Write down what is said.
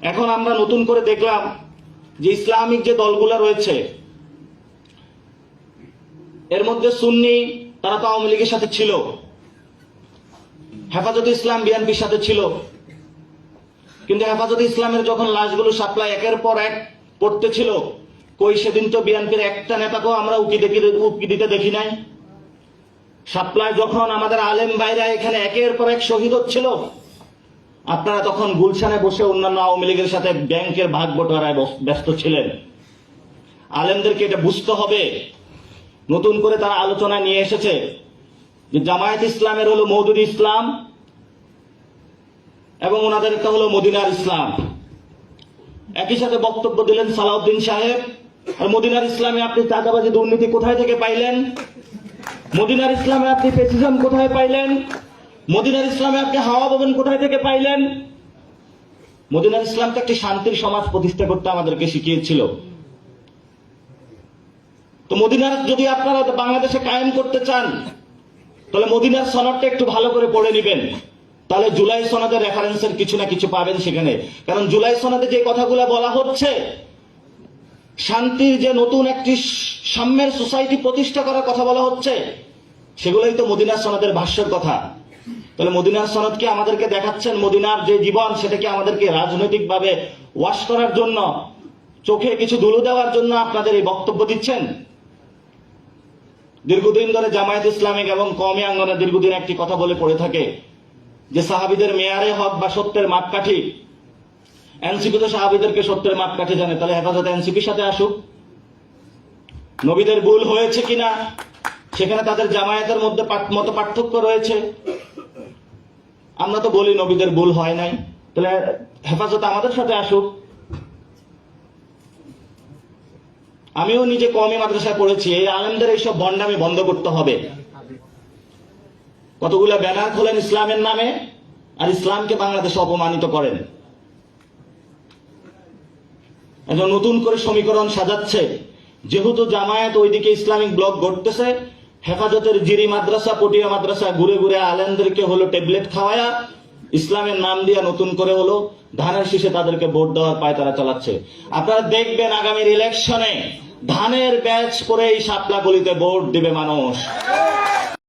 এখন আমরা নতুন করে দেখলাম যে ইসলামিক যে দলগুলো রয়েছে, এর মধ্যে সুন্নি, তারা তো আওয়ামী লীগের সাথে ছিল। হেফাজতে ইসলাম বিএনপির সাথে ছিল। কিন্তু হেফাজতে ইসলামের যখন লাশগুলো সাপ্লাই একের পর এক পড়তে ছিল, কই সেদিন তো বিএনপির একটা নেতাকেও আমরা উকি দেখি, উকি দিতে দেখি নাই। সাপ্লাই যখন আমাদের আলেম বাইরা এখানে একের পর এক শহীদ হচ্ছিল আপনারা তখন গুলশানে বসে অন্যান্য আওয়ামী লীগের সাথে ব্যাংকের ভাগ বটোয়ারায় ব্যস্ত ছিলেন। আলেমদেরকে এটা বুঝতে হবে। নতুন করে তারা আলোচনা নিয়ে এসেছে যে জামায়াত ইসলামের হলো মৌদুদ ইসলাম এবং ওনাদের একটা হলো মদিনার ইসলাম। একই সাথে বক্তব্য দিলেন সালাউদ্দিন সাহেব, আর মদিনার ইসলামে আপনি চাঁদাবাজি দুর্নীতি কোথায় থেকে পাইলেন? মদিনার ইসলামে আপনি পেসিজম কোথায় পাইলেন? মদিনার ইসলামে আপনি হাওয়া ভবন কোথায় থেকে পাইলেন? মদিনার ইসলাম তো একটি শান্তির সমাজ প্রতিষ্ঠা করতে আমাদেরকে শিখিয়েছিল। তো মদিনার যদি আপনারা বাংলাদেশে কায়েম করতে চান, তাহলে মদিনার সনদটা একটু ভালো করে পড়ে নেবেন। তাহলে জুলাই সনদের রেফারেন্সের কিছু না কিছু পাবেন সেখানে। কারণ জুলাই সনদে যে কথাগুলো বলা হচ্ছে, শান্তির যে নতুন একটি সাম্যের সোসাইটি প্রতিষ্ঠা করার কথা বলা হচ্ছে, সেগুলোই তো মদিনার সনদের ভাষ্যের কথা। তাহলে মদিনার সনদ কি আমাদেরকে দেখাচ্ছেন? মদিনার যে জীবন সেটাকে আমাদেরকে রাজনৈতিকভাবে ওয়াশ করার জন্য, চোখে কিছু ধুলো দেওয়ার জন্য আপনাদের এই বক্তব্য দিচ্ছেন? দীর্ঘদিন ধরে জামায়াত ইসলামিক এবং কমে আঙ্গনে দীর্ঘদিন একটি কথা বলে পড়ে থাকে, যে সাহাবিদের মেয়ারে হক বা সত্যের মাপকাঠি। এনসিপি তো সাহাবিদেরকে সত্যের মাপকাঠি জানে, তাহলে হেফাজত এনসিপির সাথে আসুক। নবীদের ভুল হয়েছে কিনা? সেখানে তাদের জামায়াতের মধ্যে মত পার্থক্য রয়েছে। আমরা তো বলি নবীদের ভুল হয় নাই। তাহলে হেফাজত আমাদের সাথে আসুক। আমিও নিজে কমই মাদ্রাসায় পড়েছি, এই আলেমদের এইসব ভণ্ডামি বন্ধ করতে হবে। কতগুলো ব্যানার খোলেন ইসলামের নামে আর ইসলামকে বাংলাদেশে অপমানিত করেন। একজন নতুন করে সমীকরণ সাজাচ্ছে। যেহেতু জামায়াত ওইদিকে ইসলামিক ব্লক গড়তেছে হেফাজতের জিরি মাদ্রাসা, পটিয়া মাদ্রাসা ঘুরে ঘুরে আলেমদেরকে হলো ট্যাবলেট খাওয়ায়া, ইসলামের নাম দিয়া নতুন করে হলো ধানের শীষে তাদেরকে ভোট দেওয়ার পায় তারা চালাচ্ছে। আপনারা দেখবেন আগামীর ইলেকশনে ধানের ব্যাচ করে এই সাপলা গলিতে ভোট দিবে মানুষ।